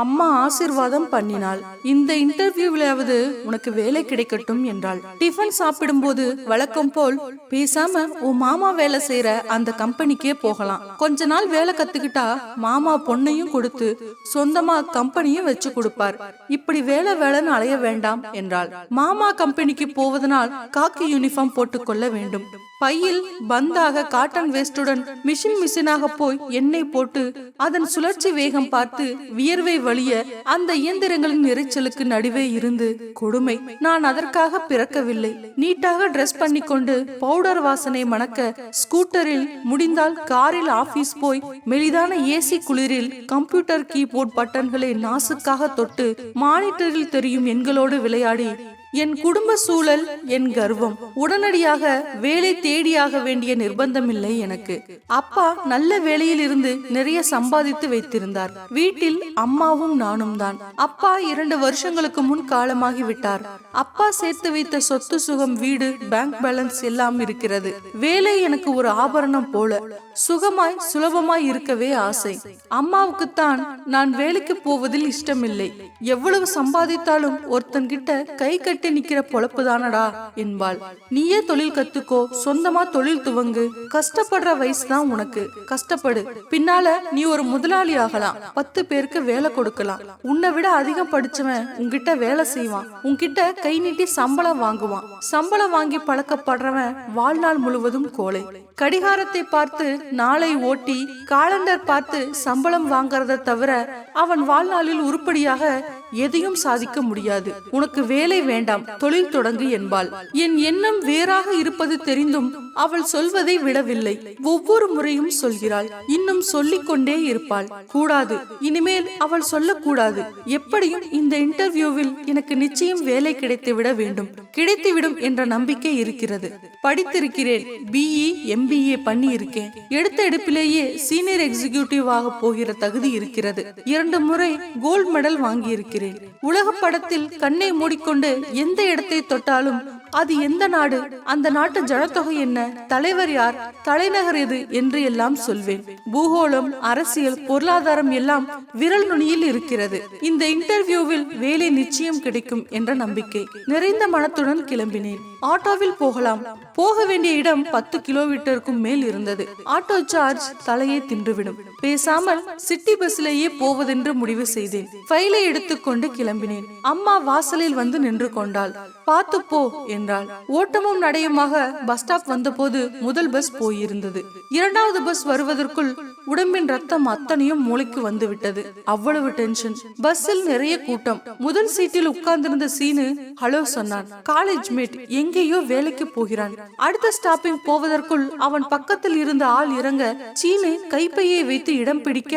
அம்மா ஆசிர்வாதம் பண்ணினாள். இந்த இன்டர்வியூவிலாவது உனக்கு வேலை கிடைக்கட்டும் என்றாள். டிஃபன் சாப்பிடும்போது வழக்கம் போல் பேசாம உன் மாமா வேலை செய்யற அந்த கம்பெனிக்கே போகலாம். கொஞ்ச நாள் வேலை கத்துக்கிட்டா மாமா பொண்ணையும் கொடுத்து சொந்தமா கம்பெனியும் வச்சு கொடுப்பார். இப்படி வேலை வேலைன்னு அலைய வேண்டாம் என்றாள். மாமா கம்பெனிக்கு போவதனால் காக்கி யூனிஃபார்ம் போட்டுக்கொள்ள வேண்டும். பையில் பந்தாக காட்டன் வேஸ்டுடன் மிஷின் மிஷினாக போய் எண்ணெய் போட்டு அதன் சுழற்சி வேகம் பார்த்து வியர்வை வழிய அந்த இயந்திரங்களின் இரைச்சலுக்கு நடுவே இருந்து கொடுமை. நான் அதற்காக பிறக்கவில்லை. நீட்டாக ட்ரெஸ் பண்ணிக்கொண்டு பவுடர் வாசனை மணக்க ஸ்கூட்டரில் முடிந்தால் காரில் ஆபீஸ் போய் மெலிதான ஏசி குளிரில் கம்ப்யூட்டர் கீபோர்ட் பட்டன்களை நாசுக்காக தொட்டு மானிட்டரில் தெரியும் எண்களோடு விளையாடி என் குடும்ப சூழல் என் கர்வம். உடனடியாக வேலை தேடியாக வேண்டிய நிர்பந்தமில்லை எனக்கு. அப்பா நல்ல வேலையில் இருந்து நிறைய சம்பாதித்து வைத்திருந்தார். வீட்டில் அம்மாவும் நானும் தான். அப்பா இரண்டு வருஷங்களுக்கு முன் காலமாகி விட்டார். அப்பா சேர்த்து வைத்த சொத்து சுகம் வீடு பேங்க் பேலன்ஸ் எல்லாம் இருக்கிறது. வேலை எனக்கு ஒரு ஆபரணம் போல. சுகமாய் சுலபமாய் இருக்கவே ஆசை. அம்மாவுக்குத்தான் நான் வேலைக்கு போவதில் இஷ்டமில்லை. எவ்வளவு சம்பாதித்தாலும் ஒருத்தன் கிட்ட கை கட்டி நிக்கிற பொழப்பு தானடா என்பாள். நீயே தொழில் கத்துக்கோ சொந்தமா தொழில் துவங்கு. கஷ்டப்படுற வயசு தான் உனக்கு. கஷ்டப்படு. பின்னால நீ ஒரு முதலாளி ஆகலாம். பத்து பேருக்கு வேலை கொடுக்கலாம். உன்னை விட அதிகம் படிச்சவன் உன்கிட்ட வேலை செய்வான். உன்கிட்ட கை நீட்டி சம்பளம் வாங்குவான். சம்பளம் வாங்கி பழக்கப்படுறவன் வாழ்நாள் முழுவதும் கோலை கடிகாரத்தை பார்த்து நாளை ஓட்டி காலண்டர் பார்த்து சம்பளம் வாங்கறத தவிர அவன் வாழ்நாளில் உருப்படியாக எதையும் சாதிக்க முடியாது. உனக்கு வேலை வேண்டாம் தொழில் தொடங்கு என்பாள். என் எண்ணம் வேறாக இருப்பது தெரிந்தும் அவள் சொல்வதை விடவில்லை. ஒவ்வொரு முறையும் சொல்கிறாள். இன்னும் சொல்லிக் கொண்டே இருப்பாள். கூடாது. இனிமேல் அவள் சொல்லக்கூடாது. எப்படியும் இந்த இன்டர்வியூவில் எனக்கு நிச்சயம் வேலை கிடைத்து விட வேண்டும். கிடைத்துவிடும் என்ற நம்பிக்கை இருக்கிறது. படித்திருக்கிறேன். பிஇ எம்பிஏ பண்ணி இருக்கேன் எடுத்த எடுப்பிலேயே சீனியர் எக்ஸிகியூட்டிவ் ஆக போகிற தகுதி இருக்கிறது. இரண்டு முறை கோல்ட் மெடல் வாங்கியிருக்கிறேன். உலக படத்தில் கண்ணை மூடிக்கொண்டு எந்த இடத்தை தொட்டாலும் அது எந்த நாடு? அந்த நாட்டு ஜனத்தொகை என்ன? தலைவர் யார்? தலைநகர் எது? என்று எல்லாம் சொல்வேன். பூகோளம் அரசியல் பொருளாதாரம் எல்லாம் விரல் நுனியில் இருக்கிறது. இந்த இன்டர்வியூவில் வேலை நிச்சயம் கிடைக்கும் என்ற நம்பிக்கை. நிறைந்த மனத்துடன் கிளம்பினேன். ஆட்டோவில் போகலாம். போக வேண்டிய இடம் பத்து கிலோமீட்டருக்கும் மேல் இருந்தது. ஆட்டோ சார்ஜ் தலையை தின்றுவிடும். பேசாமல் சிட்டி பஸ்லேயே போவதென்று முடிவு செய்தேன். ஃபைலை எடுத்துக்கொண்டு கிளம்பினேன். அம்மா வாசலில் வந்து நின்று கொண்டாள். பார்த்து போ என்றாள். ஓட்டமும் நடையுமாக பஸ் ஸ்டாப் வந்தபோது முதல் பஸ் போயிருந்தது. இரண்டாவது பஸ் வருவதற்குள் உடம்பின் ரத்தம் அத்தனையும் மூளைக்கு வந்து விட்டது அவ்வளவு டென்ஷன் பஸ்ஸில் நிறைய கூட்டம். முதல் சீட்டில் உட்கார்ந்திருந்த சீனு ஹலோ சொன்னான். காலேஜ் மேட் எங்கேயோ வேலைக்கு போகிறான். அடுத்த ஸ்டாப்பிங் போவதற்குள் அவன் பக்கத்தில் இருந்த ஆள் இறங்க சீனு கைப்பையை வைத்து இடம் பிடிக்க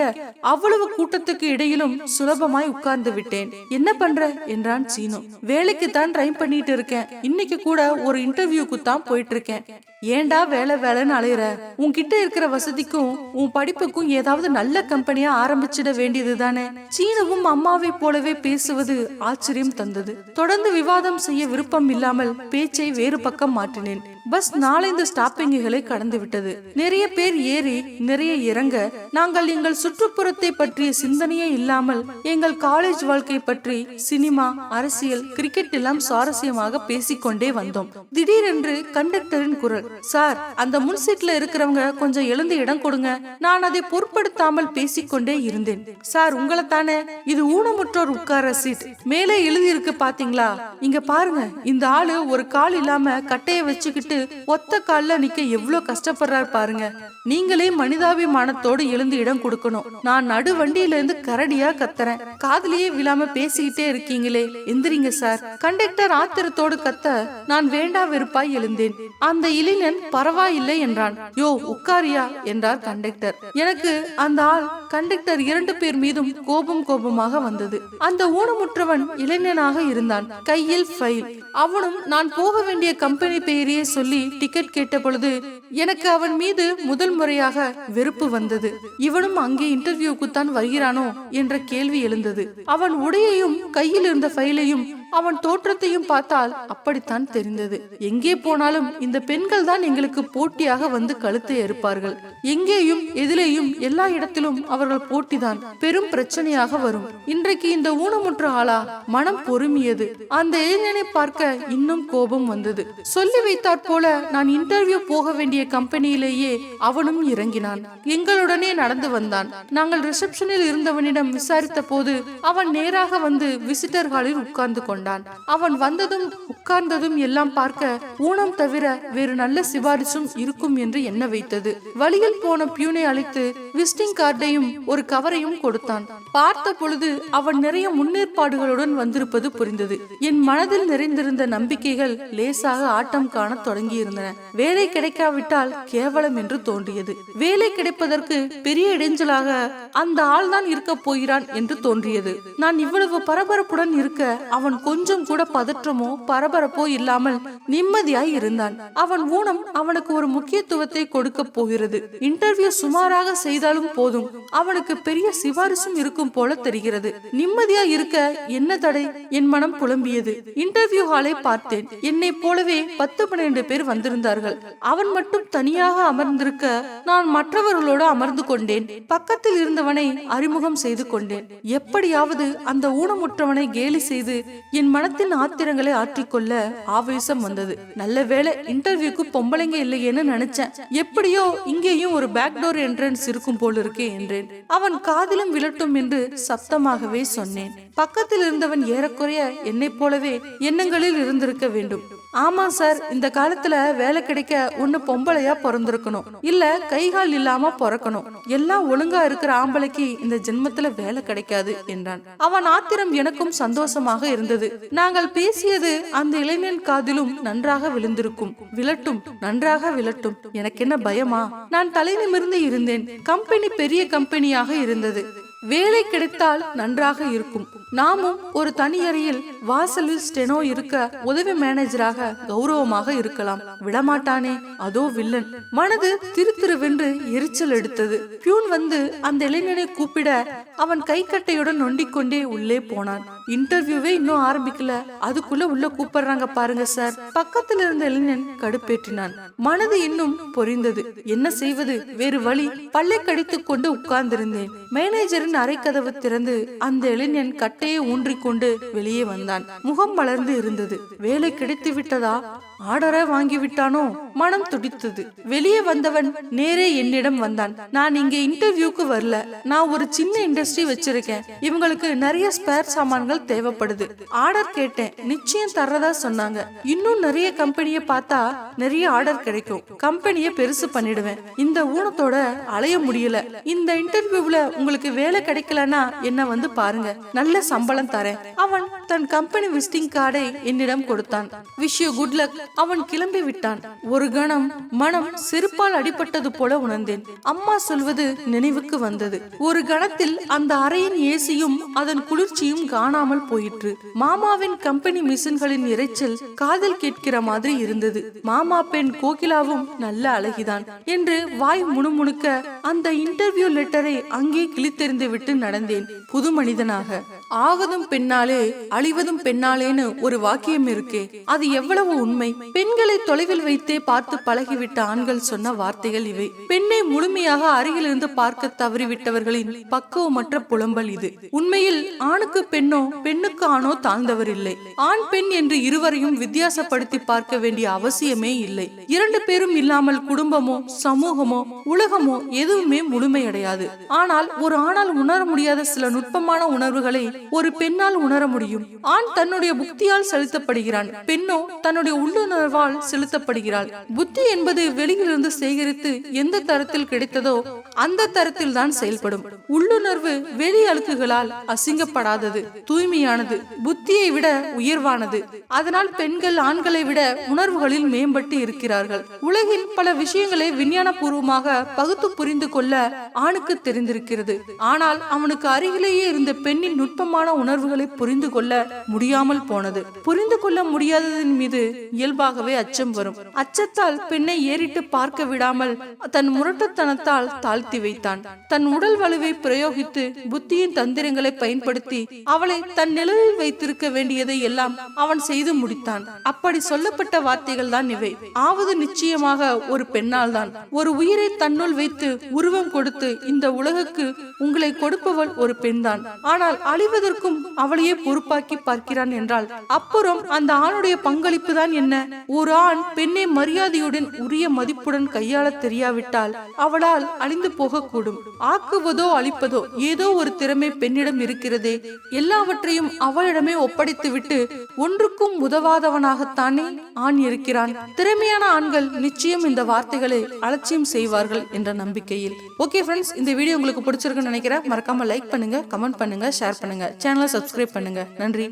அவ்வளவு கூட்டத்துக்கு இடையிலும் சுலபமாய் உட்கார்ந்து விட்டேன். என்ன பண்ற? என்றான் சீனு. வேலைக்கு தான் ட்ரை பண்ணி பண்ணிட்டு இருக்கேன். இன்னைக்கு கூட ஒரு இன்டர்வியூக்கு தான் போயிட்டு இருக்கேன். ஏன்டா வேலை வேலைன்னு அலையிற? உன்கிட்ட இருக்கிற வசதிக்கும் உன் படிப்புக்கும் ஏதாவது நல்ல கம்பெனியா ஆரம்பிச்சிட வேண்டியது தானே? சீனவும் அம்மாவை போலவே பேசுவது ஆச்சரியம் தந்தது. தொடர்ந்து விவாதம் செய்ய விருப்பம் இல்லாமல் பேச்சை வேறு பக்கம் மாற்றினேன். பஸ் நாலந்து ஸ்டாப்பிங்குகளை கடந்து விட்டது. நிறைய பேர் ஏறி நிறைய இறங்க நாங்கள் எங்கள் சுற்றுப்புறத்தை பற்றிய சிந்தனையே இல்லாமல் எங்கள் காலேஜ் வாழ்க்கை பற்றி சினிமா அரசியல் கிரிக்கெட் எல்லாம் சுவாரஸ்யமாக பேசிக்கொண்டே வந்தோம். திடீரென்று கண்டக்டரின் குரல் சார் அந்த முன் சீட்ல இருக்கிறவங்க கொஞ்சம் எழுந்து இடம் கொடுங்க. நான் அதை பொருட்படுத்தாமல் பேசிக்கொண்டே இருந்தேன். சார் உங்களை தானே இது ஊனமுற்றோர் உட்கார சீட். மேலே எழுதி இருக்கு பாத்தீங்களா? இங்க பாருங்க இந்த ஆளு ஒரு கால் இல்லாம கட்டைய வச்சுக்கிட்டு ஒத்த கால்ல நிக்க எவ்வளவு கஷ்டப்படுறாரு பாருங்க. நீங்களே மனிதாபிமானத்தோடு எழுந்து இடம் கொடுக்கணும். நான் நடு வண்டியில இருந்து கரடியா கத்துறேன். காதலியே விழாம பேசிக்கிட்டே இருக்கீங்களே. எந்திரிங்க சார். கண்டக்டர் ஆத்திரத்தோடு கத்த நான் வேண்டா வெறுப்பாய் எழுந்தேன். அந்த இளைஞன் பரவாயில்லை என்றான். யோ உட்காரியா என்றார் கண்டக்டர். எனக்கு அந்த ஆள் கண்டக்டர் இரண்டு பேர் மீதும் கோபம் கோபமாக வந்தது. அந்த ஊனமுற்றவன் இளைஞனாக இருந்தான். கையில் ஃபைல் அவனும் நான் போக வேண்டிய கம்பெனி பெயரையே சொல்லி டிக்கெட் கேட்ட பொழுது எனக்கு அவன் மீது முதல் முறையாக வெறுப்பு வந்தது. இவனும் அங்கே இன்டர்வியூக்கு தான் வருகிறானோ? என்ற கேள்வி எழுந்தது. அவன் உடையையும் கையில் இருந்த ஃபைலையும் அவன் தோற்றத்தையும் பார்த்தால் அப்படித்தான் தெரிந்தது. எங்கே போனாலும் இந்த பெண்கள் தான் எங்களுக்கு போட்டியாக வந்து கழுத்தை அறுப்பார்கள். எங்கேயும் எதிலேயும் எல்லா இடத்திலும் அவர்கள் போட்டிதான் பெரும் பிரச்சனையாக வரும். இன்றைக்கு இந்த ஊனமுற்ற ஆளா மனம் பொறுமியது. அந்த இளைஞனை பார்க்க இன்னும் கோபம் வந்தது. சொல்லி வைத்தாற் போல நான் இன்டர்வியூ போக வேண்டிய கம்பெனியிலேயே அவனும் இறங்கினான். எங்களுடனே நடந்து வந்தான். நாங்கள் ரிசப்ஷனில் இருந்தவனிடம் விசாரித்த போது அவன் நேராக வந்து விசிட்டர் ஹாலில் உட்கார்ந்து கொண்டான். கொண்டான். அவன் வந்ததும் உட்கார்ந்ததும் எல்லாம் பார்க்க ஊனம் தவிர வேறு நல்ல சிபாரிசும் இருக்கும் என்று எண்ண வைத்தது. வழியில் போன பியூனை அழைத்து விசிட்டிங் கார்டையும் ஒரு கவரையும் கொடுத்தான். பார்த்த பொழுது அவன் நிறைய முன்னேற்பாடுகளுடன் வந்திருப்பது புரிந்தது. என் மனதில் நிறைந்திருந்த நம்பிக்கைகள் லேசாக ஆட்டம் காண தொடங்கியிருந்தன. வேலை கிடைக்காவிட்டால் கேவலம் என்று தோன்றியது. வேலை கிடைப்பதற்கு பெரிய இடைஞ்சலாக அந்த ஆள்தான் இருக்க போகிறான் என்று தோன்றியது. நான் இவ்வளவு பரபரப்புடன் இருக்க அவன் கொஞ்சம் கூட பதற்றமோ பரபரப்போ இல்லாமல் நிம்மதியாய் இருந்தான். அவன் ஊனம் அவனுக்கு ஒரு முக்கியத்துவத்தை கொடுக்க போகிறது. இன்டர்வியூ சுமாராக செய்தாலும் போதும். அவனுக்கு பெரிய சிபாரிசும் இருக்கும் போல தெரிகிறது. நிம்மதியா இருக்க என்ன தடை? என் மனம் புலம்பியது. இன்டர்வியூ ஹாலை பார்த்தேன். என்னை போலவே பத்து பன்னிரண்டு பேர் வந்திருந்தார்கள். அவன் மட்டும் தனியாக அமர்ந்திருக்க நான் மற்றவர்களோடு அமர்ந்து கொண்டேன். பக்கத்தில் இருந்தவனை அறிமுகம் செய்து கொண்டேன். எப்படியாவது அந்த ஊனமுற்றவனை கேலி செய்து என் மனத்தின் ஆத்திரங்களை ஆற்றிக்கொள்ள ஆவேசம் வந்தது. நல்ல வேளை இன்டர்வியூக்கு பொம்பளைங்க இல்லையேன்னு நினைச்சேன். எப்படியோ இங்கேயும் ஒரு பேக்டோர் என்ட்ரன்ஸ் இருக்கும் போல இருக்கே என்றேன். அவன் காதிலும் விழட்டும் என்று சப்தமாகவே சொன்னேன். பக்கத்தில் இருந்தவன் ஏறக்குறைய என்னைப் போலவே எண்ணங்களில் இருந்திருக்க வேண்டும். ஆமா சார் இந்த காலத்துல வேலை கிடைக்க ஒண்ணு பொம்பளையா பிறந்திருக்கணும். இல்ல கைகால் இல்லாம பிறக்கணும். எல்லாம் ஒழுங்கா இருக்கிற ஆம்பளைக்கு இந்த ஜென்மத்துல வேலை கிடைக்காது என்றான். அவன் ஆத்திரம் எனக்கும் சந்தோஷமாக இருந்தது. நாங்கள் பேசியது அந்த இளைஞன் காதிலும் நன்றாக விழுந்திருக்கும். விழட்டும் நன்றாக விழட்டும் எனக்கு என்ன பயமா? நான் தலை நிமிர்ந்து இருந்தேன். கம்பெனி பெரிய கம்பெனியாக இருந்தது. வேலை கிடைத்தால் நன்றாக இருக்கும். நாமும் ஒரு தனி அறையில் வாசலில் ஸ்டெனோ இருக்க உதவி மேனேஜராக கௌரவமாக இருக்கலாம். விடமாட்டானே அதோ வில்லன். மனது திரு திருவென்று எரிச்சல் எடுத்தது. பியூன் வந்து அந்த இளைஞனை கூப்பிட அவன் கைக்கட்டையுடன் நொண்டிக் கொண்டே உள்ளே போனான். இன்டர்வியூவே இன்னும் ஆரம்பிக்கல. அதுக்குள்ள உள்ள கூப்பிடுறாங்க பாருங்க சார். பக்கத்தில் இருந்த இளைஞன் கடுப்பேற்றினான். மனது இன்னும் பொரிந்தது. என்ன செய்வது? வேறு வழி. பல்லை கடித்துக் கொண்டு உட்கார்ந்திருந்தேன். மேனேஜரின் அறைக்கதவு திறந்து அந்த இளைஞன் கட்டையை ஊன்றிக்கொண்டு வெளியே வந்தான். முகம் வளர்ந்து இருந்தது. வேலை கிடைத்து விட்டதா? ஆர்டரை வாங்கி விட்டானோ? மனம் துடித்தது. வெளியே வந்தவன் நேரே என்னிடம் வந்தான். நான் இங்க இன்டர்வியூக்கு வரல. நான் ஒரு சின்ன இண்டஸ்ட்ரி வச்சிருக்கேன். இவங்களுக்கு நிறைய ஸ்பேர் சாமான்கள் தேவைப்படுது. ஆர்டர் கேட்டேன். நிச்சயம் தர்றதா சொன்னாங்க. இன்னும் நிறைய கம்பெனியை பார்த்தா நிறைய ஆர்டர் கிடைக்கும். கம்பெனியை பெருசு பண்ணிடுவேன். இந்த ஊனத்தோட அலைய முடியல. இந்த இன்டர்வியூல உங்களுக்கு வேலை வேலை கிடைக்கலனா என்ன வந்து பாருங்க. நல்ல சம்பளம் தரேன். அவன் தன் கம்பெனி விசிட்டிங் கார்டை என்னிடம் கொடுத்தான். விஷ் யூ குட் லக் அவன் கிளம்பி விட்டான். ஒரு கணம் மனம் செருப்பால் அடிபட்டது போல உணர்ந்தேன். அம்மா சொல்வது நினைவுக்கு வந்தது. ஒரு கணத்தில் அந்த அறையின் ஏசியும் அதன் குளிர்ச்சியும் காணாமல் போயிற்று. மாமாவின் கம்பெனி மிஷின்களின் இறைச்சல் காதல் கேட்கிற மாதிரி இருந்தது. மாமா பெண் கோகிலாவும் நல்ல அழகிதான். என்று வாய் முணுமுணுக்க அந்த இன்டர்வியூ லெட்டரை அங்கே கிழித்தெறிந்து விட்டு நடந்தேன். புது மனிதனாக ஆவதும் பெண்ணாலே அழிவதும் பெண்ணாலேன்னு ஒரு வாக்கியம் இருக்கே. அது எவ்வளவு உண்மை? பெண்களை தொலைவில் வைத்தே பார்த்து பழகிவிட்ட ஆண்கள் சொன்ன வார்த்தைகள் இவை. பெண்ணை முழுமையாக அருகிலிருந்து பார்க்க தவறிவிட்டவர்களின் பக்குவமற்ற புலம்பல் இது. உண்மையில் ஆணுக்கு பெண்ணோ பெண்ணுக்கு ஆணோ தாழ்ந்தவர் இல்லை ஆண் பெண் என்று இருவரையும் வித்தியாசப்படுத்தி பார்க்க வேண்டிய அவசியமே இல்லை. இரண்டு பேரும் இல்லாமல் குடும்பமோ சமூகமோ உலகமோ எதுவுமே முழுமையடையாது. ஆனால் ஒரு ஆணால் உணர முடியாத சில நுட்பமான உணர்வுகளை ஒரு பெண்ணால் உணர முடியும். ஆண் தன்னுடைய புத்தியால் செலுத்தப்படுகிறான். பெண்ணோ தன்னுடைய உள்ளுணர்வால் செலுத்தப்படுகிறாள். புத்தி என்பது வெளியிலிருந்து சேகரித்து எந்த தரத்தில் கிடைத்ததோ அந்த தரத்தில் தான் செயல்படும். உள்ளுணர்வு வெளி அழுக்குகளால் அசிங்கப்படாதது தூய்மையானது புத்தியை விட உயர்வானது. அதனால் பெண்கள் ஆண்களை விட உணர்வுகளில் மேம்பட்டு இருக்கிறார்கள். உலகின் பல விஷயங்களை விஞ்ஞான பூர்வமாக பகுத்து புரிந்து கொள்ள ஆணுக்கு தெரிந்திருக்கிறது. ஆனால் அவனுக்கு அருகிலேயே இருந்த பெண்ணின் நுட்பம் நுட்பமான உணர்வுகளை புரிந்து கொள்ள முடியாமல் போனது. புரிந்து கொள்ள முடியாததன் மீது இயல்பாகவே அச்சம் வரும். அச்சத்தால் பெண்ணை ஏறிட்டு பார்க்க விடாமல் தன் முரட்டுத்தனத்தால் தாழ்த்தி வைத்தான். தன் உடல் வலுவை பிரயோகித்து புத்தியின் தந்திரங்களை பயன்படுத்தி அவளை தன் நிழலில் வைத்திருக்க வேண்டியதை எல்லாம் அவன் செய்து முடித்தான். அப்படி சொல்லப்பட்ட வார்த்தைகள் தான் இவை. ஆவது நிச்சயமாக ஒரு பெண்ணால் தான். ஒரு உயிரை தன்னுள் வைத்து உருவம் கொடுத்து இந்த உலகுக்கு உங்களை கொடுப்பவள் ஒரு பெண்தான். ஆனால் அழிவதற்கும் அவளையே பொறுப்பாக்கி பார்க்கிறான் என்றால் அப்புறம் அந்த ஆணுடைய பங்களிப்பு தான் என்ன? ஒரு ஆண் பெண்ணை மரியாதையுடன் உரிய மதிப்புடன் கையாள தெரியாவிட்டால் அவளால் அழிந்து போகக்கூடும். ஆக்குவதோ அழிப்பதோ ஏதோ ஒரு திறமை பெண்ணிடம் இருக்கிறதே. எல்லாவற்றையும் அவளிடமே ஒப்படைத்துவிட்டு ஒன்றுக்கும் உதவாதவனாகத்தானே ஆண் இருக்கிறான். திறமையான ஆண்கள் நிச்சயம் இந்த வார்த்தைகளை அலட்சியம் செய்வார்கள் என்ற நம்பிக்கையில். ஓகே ஃப்ரெண்ட்ஸ் இந்த வீடியோ உங்களுக்கு பிடிச்சிருக்குன்னு நினைக்கிறேன். மறக்காம லைக் பண்ணுங்க கமெண்ட் பண்ணுங்க ஷேர் பண்ணுங்க. சேனலை சப்ஸ்கிரைப் பண்ணுங்க. நன்றி.